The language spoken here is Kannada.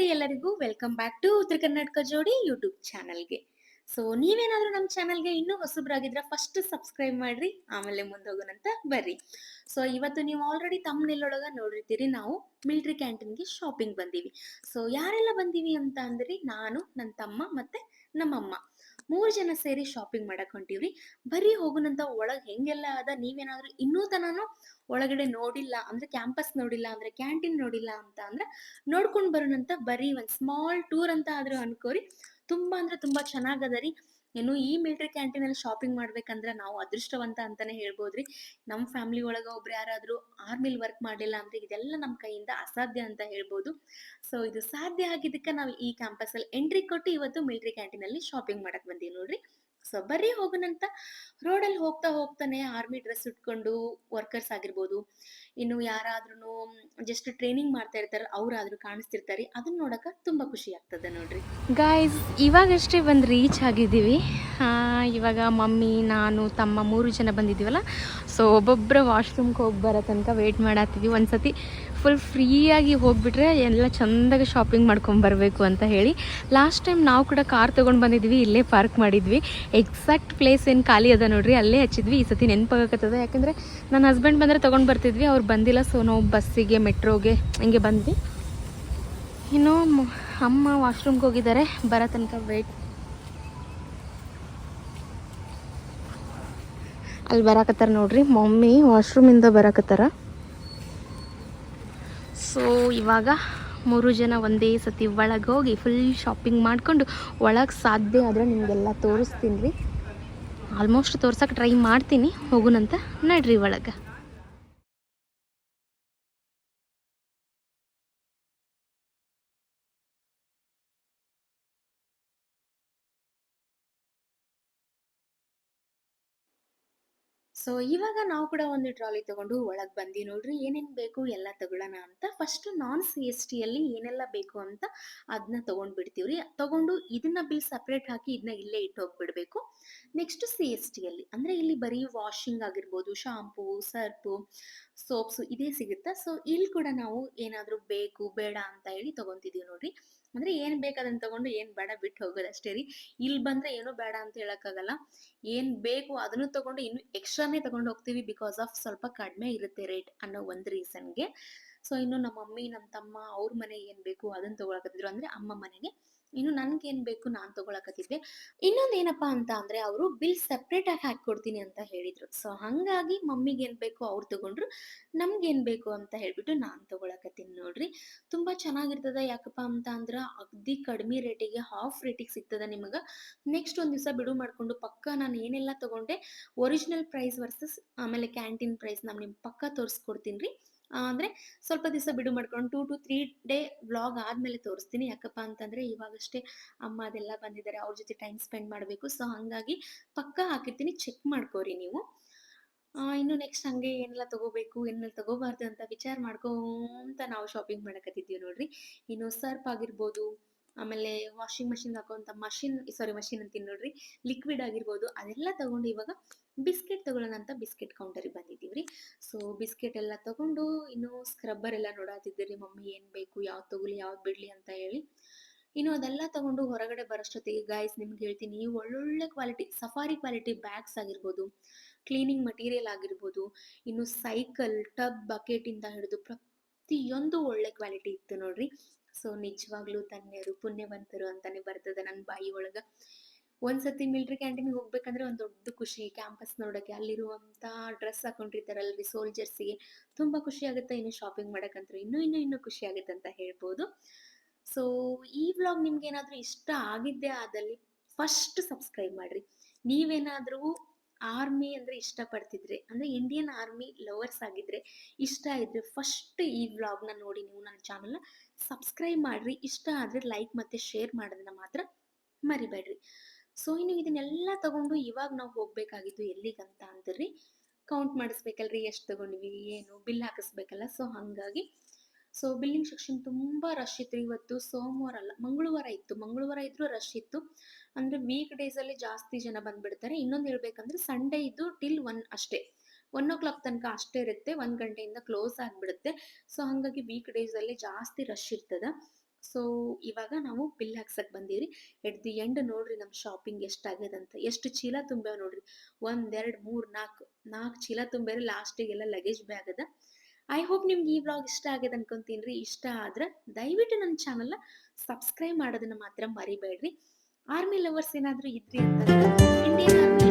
ರೀ ಎಲ್ಲರಿಗೂ ವೆಲ್ಕಮ್ ಬ್ಯಾಕ್ ಟು ಉತ್ತರ ಕರ್ನಾಟಕ ಜೋಡಿ ಯೂಟ್ಯೂಬ್ ಚಾನಲ್ಗೆ ಸೊ ನೀವೇನಾದ್ರೂ ನಮ್ಮ ಚಾನಲ್ಗೆ ಇನ್ನೂ ಹೊಸಬ್ರಾಗಿದ್ರೆ ಫಸ್ಟ್ ಸಬ್ಸ್ಕ್ರೈಬ್ ಮಾಡ್ರಿ, ಆಮೇಲೆ ಮುಂದೆ ಮುಂದೋಗೋಣಂತ ಬರ್ರಿ. ಸೊ ಇವತ್ತು ನೀವು ಆಲ್ರೆಡಿ ತಮ್ಮನೆಲ್ಲೊಳಗ ನೋಡಿರ್ತೀರಿ, ನಾವು ಮಿಲ್ಟ್ರಿ ಕ್ಯಾಂಟೀನ್ಗೆ ಶಾಪಿಂಗ್ ಬಂದೀವಿ. ಸೊ ಯಾರೆಲ್ಲ ಬಂದೀವಿ ಅಂತ ಅಂದ್ರಿ ನಾನು ನನ್ನ ತಮ್ಮ ಮತ್ತೆ ನಮ್ಮಮ್ಮ. ಮೂರು ಜನ ಸೇರಿ ಶಾಪಿಂಗ್ ಮಾಡಕ್ ಹೊಂಟಿವ್ರಿ. ಬರೀ ಹೋಗುನಂತ ಒಳಗ್ ಹೆಂಗೆಲ್ಲ ಅದ? ನೀವೇನಾದ್ರೂ ಇನ್ನೂ ತನಾನು ಒಳಗಡೆ ನೋಡಿಲ್ಲ ಅಂದ್ರೆ ಕ್ಯಾಂಪಸ್ ನೋಡಿಲ್ಲ ಅಂದ್ರೆ ಕ್ಯಾಂಟೀನ್ ನೋಡಿಲ್ಲ ಅಂತ ಅಂದ್ರೆ ನೋಡ್ಕೊಂಡ್ ಬರೋಣಂತ ಬರೀ ಒಂದ್ ಸ್ಮಾಲ್ ಟೂರ್ ಅಂತ ಆದ್ರೂ ಅನ್ಕೋರಿ. ತುಂಬಾ ಅಂದ್ರೆ ತುಂಬಾ ಚೆನ್ನಾಗದ ರೀ ಏನು ಈ ಮಿಲಿಟರಿ ಕ್ಯಾಂಟೀನ್ ಅಲ್ಲಿ ಶಾಪಿಂಗ್ ಮಾಡ್ಬೇಕಂದ್ರೆ ನಾವು ಅದೃಷ್ಟವಂತ ಅಂತಾನೆ ಹೇಳ್ಬೋದ್ರಿ. ನಮ್ ಫ್ಯಾಮಿಲಿ ಒಳಗ ಒಬ್ರು ಯಾರಾದ್ರೂ ಆರ್ಮಿಲ್ ವರ್ಕ್ ಮಾಡಿಲ್ಲ ಅಂದ್ರೆ ಇದೆಲ್ಲ ನಮ್ಮ ಕೈಯಿಂದ ಅಸಾಧ್ಯ ಅಂತ ಹೇಳ್ಬೋದು. ಸೊ ಇದು ಸಾಧ್ಯ ಆಗಿದ್ದಕ್ಕೆ ನಾವು ಈ ಕ್ಯಾಂಪಸ್ ಅಲ್ಲಿ ಎಂಟ್ರಿ ಕೊಟ್ಟು ಇವತ್ತು ಮಿಲಿಟರಿ ಕ್ಯಾಂಟೀನ್ ಅಲ್ಲಿ ಶಾಪಿಂಗ್ ಮಾಡಕ್ ಬಂದೀವಿ ನೋಡ್ರಿ. ಸೊ ಬರ್ರಿ ಹೋಗೋಣಂತ ರೋಡಲ್ಲಿ ಹೋಗ್ತಾ ಹೋಗ್ತಾನೆ ಆರ್ಮಿ ಡ್ರೆಸ್ ಉಟ್ಕೊಂಡು ವರ್ಕರ್ಸ್ ಆಗಿರ್ಬೋದು. ಇನ್ನು ಯಾರಾದ್ರೂ ಜಸ್ಟ್ ಟ್ರೈನಿಂಗ್ ಮಾಡ್ತಾ ಇರ್ತಾರೆ, ಅವ್ರಾದ್ರೂ ಕಾಣಿಸ್ತಿರ್ತಾರೆ, ಅದನ್ನ ನೋಡಕ ತುಂಬಾ ಖುಷಿ ಆಗ್ತದೆ ನೋಡ್ರಿ. ಗಾಯ್ಸ್ ಇವಾಗಷ್ಟೇ ಬಂದು ರೀಚ್ ಆಗಿದ್ದೀವಿ. ಇವಾಗ ಮಮ್ಮಿ, ನಾನು, ತಮ್ಮ ಮೂರು ಜನ ಬಂದಿದ್ದೀವಲ್ಲ ಸೊ ಒಬ್ಬೊಬ್ಬರ ವಾಶ್ರೂಮ್ಗೆ ಹೋಗಿ ಬರೋ ತನಕ ವೆಯ್ಟ್ ಮಾಡಾತಿದ್ವಿ ಒಂದ್ಸತಿ ಫುಲ್ ಫ್ರೀಯಾಗಿ ಹೋಗಿಬಿಟ್ರೆ ಎಲ್ಲ ಚಂದಾಗಿ ಶಾಪಿಂಗ್ ಮಾಡ್ಕೊಂಡು ಬರಬೇಕು ಅಂತ ಹೇಳಿ. ಲಾಸ್ಟ್ ಟೈಮ್ ನಾವು ಕೂಡ ಕಾರ್ ತೊಗೊಂಡು ಬಂದಿದ್ವಿ ಇಲ್ಲೇ ಪಾರ್ಕ್ ಮಾಡಿದ್ವಿ. ಎಕ್ಸಾಕ್ಟ್ ಪ್ಲೇಸ್ ಏನು ಖಾಲಿ ಅದ ನೋಡ್ರಿ, ಅಲ್ಲೇ ಹಚ್ಚಿದ್ವಿ. ಈ ಸತಿ ನೆನಪಾಗತ್ತದ ಯಾಕಂದರೆ ನನ್ನ ಹಸ್ಬೆಂಡ್ ಬಂದರೆ ತೊಗೊಂಡು ಬರ್ತಿದ್ವಿ. ಅವ್ರು ಬಂದಿಲ್ಲ ಸೊ ನಾವು ಬಸ್ಸಿಗೆ, ಮೆಟ್ರೋಗೆ ಹಿಂಗೆ ಬಂದ್ವಿ. ಇನ್ನು ಅಮ್ಮ ವಾಶ್ರೂಮ್ಗೆ ಹೋಗಿದ್ದಾರೆ. ಬರೋ ತನಕ ವೇಟ್ ಅಲ್ಲಿ ಬರಾಕತ್ತಾರ ನೋಡ್ರಿ. ಮಮ್ಮಿ ವಾಶ್ರೂಮಿಂದ ಬರಾಕತ್ತಾರ. ಸೊ ಇವಾಗ ಮೂರು ಜನ ಒಂದೇ ಸತಿ ಒಳಗೆ ಹೋಗಿ ಫುಲ್ ಶಾಪಿಂಗ್ ಮಾಡಿಕೊಂಡು ಒಳಗೆ ಸಾಧ್ಯ ಆದರೆ ನಿಮಗೆಲ್ಲ ತೋರಿಸ್ತೀನಿ ರೀ. ಆಲ್ಮೋಸ್ಟ್ ತೋರ್ಸೋಕೆ ಟ್ರೈ ಮಾಡ್ತೀನಿ. ಹೋಗುನಂತ ನಡ್ರಿ ಒಳಗೆ. ಸೊ, ಇವಾಗ ನಾವು ಕೂಡ ಒಂದು ಟ್ರಾಲಿ ತಗೊಂಡು ಒಳಗೆ ಬಂದಿ ನೋಡ್ರಿ, ಏನೇನು ಬೇಕು ಎಲ್ಲ ತಗೊಳ್ಳೋಣ ಅಂತ. ಫಸ್ಟ್ ನಾನ್ ಸಿ ಎಸ್ ಟಿಯಲ್ಲಿ ಏನೆಲ್ಲ ಬೇಕು ಅಂತ ಅದನ್ನ ತಗೊಂಡು ರೀ ತಗೊಂಡು ಇದನ್ನ ಬಿಲ್ ಸಪ್ರೇಟ್ ಹಾಕಿ ಇದನ್ನ ಇಲ್ಲೇ ಇಟ್ಟು ಹೋಗ್ಬಿಡ್ಬೇಕು. ನೆಕ್ಸ್ಟ್ ಸಿ ಎಸ್ ಟಿಯಲ್ಲಿ ಅಂದರೆ ಇಲ್ಲಿ ಬರೀ ವಾಷಿಂಗ್ ಆಗಿರ್ಬೋದು, ಶಾಂಪೂ, ಸರ್ಪು, ಸೋಪ್ಸು ಇದೇ ಸಿಗುತ್ತಾ? ಸೊ, ಇಲ್ಲಿ ಕೂಡ ನಾವು ಏನಾದರೂ ಬೇಕು, ಬೇಡ ಅಂತ ಹೇಳಿ ತಗೊಂತಿದೀವಿ ನೋಡ್ರಿ. ಅಂದ್ರೆ ಏನ್ ಬೇಕು ಅದನ್ನ ತಗೊಂಡು ಏನ್ ಬೇಡ ಬಿಟ್ಟು ಹೋಗೋದು ಅಷ್ಟೇ ರೀ. ಇಲ್ಲಿ ಬಂದ್ರೆ ಏನು ಬೇಡ ಅಂತ ಹೇಳಕ್ಕಾಗಲ್ಲ. ಏನ್ ಬೇಕು ಅದನ್ನು ತಗೊಂಡು ಇನ್ನು ಎಕ್ಸ್ಟ್ರಾನೇ ತಗೊಂಡು ಹೋಗ್ತೀವಿ ಬಿಕಾಸ್ ಆಫ್ ಸ್ವಲ್ಪ ಕಡಿಮೆ ಇರುತ್ತೆ ರೇಟ್ ಅನ್ನೋ ಒಂದು ರೀಸನ್ಗೆ ಸೊ ಇನ್ನು ನಮ್ಮ ಮಮ್ಮಿ, ನಮ್ಮ ತಮ್ಮ ಅವ್ರ ಮನೆಗೆ ಏನ್ ಬೇಕು ಅದನ್ನ ತಗೊಳಕತ್ತಿದ್ರು ಅಂದ್ರೆ ಅಮ್ಮ ಮನೆಗೆ. ಇನ್ನು ನನ್ಗೆ ಏನ್ ಬೇಕು ನಾನ್ ತಗೊಳಕತ್ತಿದ್ದೆ. ಇನ್ನೊಂದ್ ಏನಪ್ಪಾ ಅಂತ ಅಂದ್ರೆ ಅವರು ಬಿಲ್ ಸೆಪ್ರೇಟ್ ಆಗಿ ಹಾಕೊಡ್ತೀನಿ ಅಂತ ಹೇಳಿದ್ರು. ಸೊ ಹಂಗಾಗಿ ಮಮ್ಮಿಗೆ ಏನ್ ಬೇಕು ಅವ್ರು ತಗೊಂಡ್ರು ನಮ್ಗೆ ಬೇಕು ಅಂತ ಹೇಳ್ಬಿಟ್ಟು ನಾನ್ ತಗೊಳಕತ್ತೀನಿ ನೋಡ್ರಿ. ತುಂಬಾ ಚೆನ್ನಾಗಿರ್ತದ ಯಾಕಪ್ಪ ಅಂತ ಅಂದ್ರ ಅಗ್ದಿ ಕಡಿಮೆ ರೇಟಿಗೆ ಹಾಫ್ ರೇಟಿಗೆ ಸಿಗ್ತದ ನಿಮಗೆ. ನೆಕ್ಸ್ಟ್ ಒಂದ್ ದಿವಸ ಬಿಡು ಮಾಡ್ಕೊಂಡು ಪಕ್ಕ ನಾನು ಏನೆಲ್ಲ ತಗೊಂಡೆ ಒರಿಜಿನಲ್ ಪ್ರೈಸ್ ವರ್ಸಸ್ ಆಮೇಲೆ ಕ್ಯಾಂಟೀನ್ ಪ್ರೈಸ್ ನಾನು ನಿಮ್ಗೆ ಪಕ್ಕ ತೋರಿಸ್ಕೊಡ್ತೀನಿ ರೀ. ಅಂದ್ರೆ ಸ್ವಲ್ಪ ದಿವಸ ಬಿಡು ಮಾಡ್ಕೊಂಡು two to three day vlog ಆದ್ಮೇಲೆ ತೋರಿಸ್ತೀನಿ. ಯಾಕಪ್ಪ ಅಂತಂದ್ರೆ ಇವಾಗಷ್ಟೇ ಅಮ್ಮ ಅದೆಲ್ಲ ಬಂದಿದ್ದಾರೆ. ಅವ್ರ ಜೊತೆ ಟೈಮ್ ಸ್ಪೆಂಡ್ ಮಾಡಬೇಕು. ಸೊ ಹಂಗಾಗಿ ಪಕ್ಕ ಹಾಕಿರ್ತೀನಿ. ಚೆಕ್ ಮಾಡ್ಕೋರಿ ನೀವು. ಇನ್ನು ನೆಕ್ಸ್ಟ್ ಹಂಗೆ ಏನೆಲ್ಲ ತಗೋಬೇಕು, ಏನೆಲ್ಲ ತಗೋಬಾರ್ದು ಅಂತ ವಿಚಾರ ಮಾಡ್ಕೊಂತ ನಾವು ಶಾಪಿಂಗ್ ಮಾಡಕತ್ತಿದ್ದೀವಿ ನೋಡ್ರಿ. ಇನ್ನು ಸರ್ಪ್ ಆಗಿರ್ಬೋದು ಆಮೇಲೆ ವಾಷಿಂಗ್ ಮಷಿನ್ ಹಾಕೋಂಥ ಮಷಿನ್ ಸಾರಿ ಮಷಿನ್ ಅಂತೀನಿ ನೋಡ್ರಿ ಲಿಕ್ವಿಡ್ ಆಗಿರ್ಬೋದು, ಅದೆಲ್ಲ ತಗೊಂಡು ಇವಾಗ ಬಿಸ್ಕೆಟ್ ತಗೊಳ್ಳೋಣ ಅಂತ ಬಿಸ್ಕೆಟ್ ಕೌಂಟರಿಗೆ ಬಂದಿದ್ದೀವಿ ರೀ ಸೊ ಬಿಸ್ಕೆಟ್ ಎಲ್ಲ ತಗೊಂಡು, ಇನ್ನು ಸ್ಕ್ರಬ್ಬರ್ ಎಲ್ಲ ನೋಡಾತಿದ್ದೀರಿ, ಮಮ್ಮಿ ಏನು ಬೇಕು? ಯಾವ್ದು ತಗೊಳ್ಳಿ? ಯಾವ್ದು ಬಿಡ್ಲಿ? ಅಂತ ಹೇಳಿ. ಇನ್ನು ಅದೆಲ್ಲ ತಗೊಂಡು ಹೊರಗಡೆ ಬರೋಷ್ಟೊತ್ತಿಗೆ ಗಾಯ್ಸ್ ನಿಮ್ಗೆ ಹೇಳ್ತೀನಿ, ಒಳ್ಳೊಳ್ಳೆ ಕ್ವಾಲಿಟಿ ಸಫಾರಿ ಕ್ವಾಲಿಟಿ ಬ್ಯಾಗ್ಸ್ ಆಗಿರ್ಬೋದು ಕ್ಲೀನಿಂಗ್ ಮಟೀರಿಯಲ್ ಆಗಿರ್ಬೋದು, ಇನ್ನು ಸೈಕಲ್ ಟಬ್ ಬಕೆಟ್ ಇಂದ ಹಿಡಿದು ಪ್ರತಿಯೊಂದು ಒಳ್ಳೆ ಕ್ವಾಲಿಟಿ ಇತ್ತು ನೋಡ್ರಿ. ಸೊ ನಿಜವಾಗ್ಲೂ ಧನ್ಯರು, ಪುಣ್ಯವಂತರು ಅಂತಾನೆ ಬರ್ತದೆ ನನ್ನ ಬಾಯಿ ಒಳಗ ಒಂದ್ಸತಿ ಮಿಲ್ಟ್ರಿ ಕ್ಯಾಂಟೀನ್ಗೆ ಹೋಗ್ಬೇಕಂದ್ರೆ ಒಂದು ದೊಡ್ಡ ಖುಷಿ ಕ್ಯಾಂಪಸ್ ನೋಡಕ್ಕೆ ಅಲ್ಲಿರುವಂತ ಡ್ರೆಸ್ ಹಾಕೊಂಡಿರ್ತಾರಲ್ರಿ ಸೋಲ್ಜರ್ಸ್ಗೆ ತುಂಬಾ ಖುಷಿ ಆಗುತ್ತೆ, ಇನ್ನು ಶಾಪಿಂಗ್ ಮಾಡಕ್ಕಂತೂ ಇನ್ನು ಇನ್ನು, ಇನ್ನೂ ಖುಷಿ ಆಗುತ್ತೆ ಅಂತ ಹೇಳ್ಬೋದು. ಸೊ ಈ ವ್ಲಾಗ್ ನಿಮ್ಗೆ ಏನಾದ್ರೂ ಇಷ್ಟ ಆಗಿದ್ದೆ ಆದಲ್ಲಿ ಫಸ್ಟ್ ಸಬ್ಸ್ಕ್ರೈಬ್ ಮಾಡ್ರಿ. ನೀವೇನಾದ್ರೂ ಆರ್ಮಿ ಅಂದರೆ ಇಷ್ಟಪಡ್ತಿದ್ರೆ, ಅಂದರೆ ಇಂಡಿಯನ್ ಆರ್ಮಿ ಲವರ್ಸ್ ಆಗಿದ್ರೆ ಇಷ್ಟ ಇದ್ರೆ ಫಸ್ಟ್ ಈ ವ್ಲಾಗ್ನ ನೋಡಿ ನೀವು ನನ್ನ ಚಾನಲ್ನ ಸಬ್ಸ್ಕ್ರೈಬ್ ಮಾಡಿರಿ. ಇಷ್ಟ ಆದರೆ ಲೈಕ್ ಮತ್ತೆ ಶೇರ್ ಮಾಡೋದನ್ನ ಮಾತ್ರ ಮರಿಬೇಡ್ರಿ. ಸೊ ಇನ್ನು ಇದನ್ನೆಲ್ಲ ತಗೊಂಡು ಇವಾಗ ನಾವು ಹೋಗ್ಬೇಕಾಗಿದ್ದು ಎಲ್ಲಿಗಂತ ಅಂದ್ರಿ ಕೌಂಟ್ ಮಾಡಿಸ್ಬೇಕಲ್ರಿ, ಎಷ್ಟು ತಗೊಂಡ್ವಿ, ಏನು ಬಿಲ್ ಹಾಕಿಸ್ಬೇಕಲ್ಲ ಸೊ ಹಂಗಾಗಿ ಸೊ ಬಿಲ್ಲಿಂಗ್ ಸೆಕ್ಷನ್ ತುಂಬ ರಶ್ ಇತ್ತು ಇವತ್ತು. ಸೋಮವಾರ ಅಲ್ಲ, ಮಂಗಳವಾರ ಇತ್ತು. ಮಂಗಳವಾರ ಇದ್ರೂ ರಶ್ ಇತ್ತು. ಅಂದ್ರೆ ವೀಕ್ ಡೇಸ್ ಅಲ್ಲಿ ಜಾಸ್ತಿ ಜನ ಬಂದ್ಬಿಡ್ತಾರೆ. ಇನ್ನೊಂದು ಹೇಳ್ಬೇಕಂದ್ರೆ ಸಂಡೇ ಇದ್ದು ಟಿಲ್ ಒನ್ ಅಷ್ಟೇ. ಒನ್ ಓ ಕ್ಲಾಕ್ ತನಕ ಅಷ್ಟೇ ಇರುತ್ತೆ. ಒಂದ್ ಗಂಟೆಯಿಂದ ಕ್ಲೋಸ್ ಆಗ್ಬಿಡುತ್ತೆ. ಸೊ ಹಂಗಾಗಿ ವೀಕ್ ಡೇಸ್ ಅಲ್ಲಿ ಜಾಸ್ತಿ ರಶ್ ಇರ್ತದ. ಸೊ ಇವಾಗ ನಾವು ಬಿಲ್ ಹಾಕ್ಸಕ್ ಬಂದಿರಿ ಎಟ್ ದಿ ಎಂಡ್ ನೋಡ್ರಿ ನಮ್ಮ ಶಾಪಿಂಗ್ ಎಷ್ಟಾಗ್ಯದಂತ ಎಷ್ಟು ಚೀಲ ತುಂಬ್ಯಾವ ನೋಡ್ರಿ. ಒಂದ್, ಎರಡ್, ಮೂರ್ ನಾಲ್ಕು ನಾಲ್ಕು ಚೀಲ ತುಂಬ್ಯಾರ ಲಾಸ್ಟಿಗೆಲ್ಲ ಲಗೇಜ್ ಬ್ಯಾಗ್ ಅದ. ಐ ಹೋಪ್ ನಿಮ್ಗೆ ಈ ವ್ಲಾಗ್ ಇಷ್ಟ ಆಗ್ಯದ ಅನ್ಕೊಂತೀನಿ. ಇಷ್ಟ ಆದ್ರೆ ದಯವಿಟ್ಟು ನನ್ನ ಚಾನಲ್ನ ಸಬ್ಸ್ಕ್ರೈಬ್ ಮಾಡೋದನ್ನ ಮಾತ್ರ ಮರಿಬೇಡ್ರಿ. ಆರ್ಮಿ ಲವರ್ಸ್ ಏನಾದರೂ ಇದ್ರಿ ಅಂತಂದ್ರೆ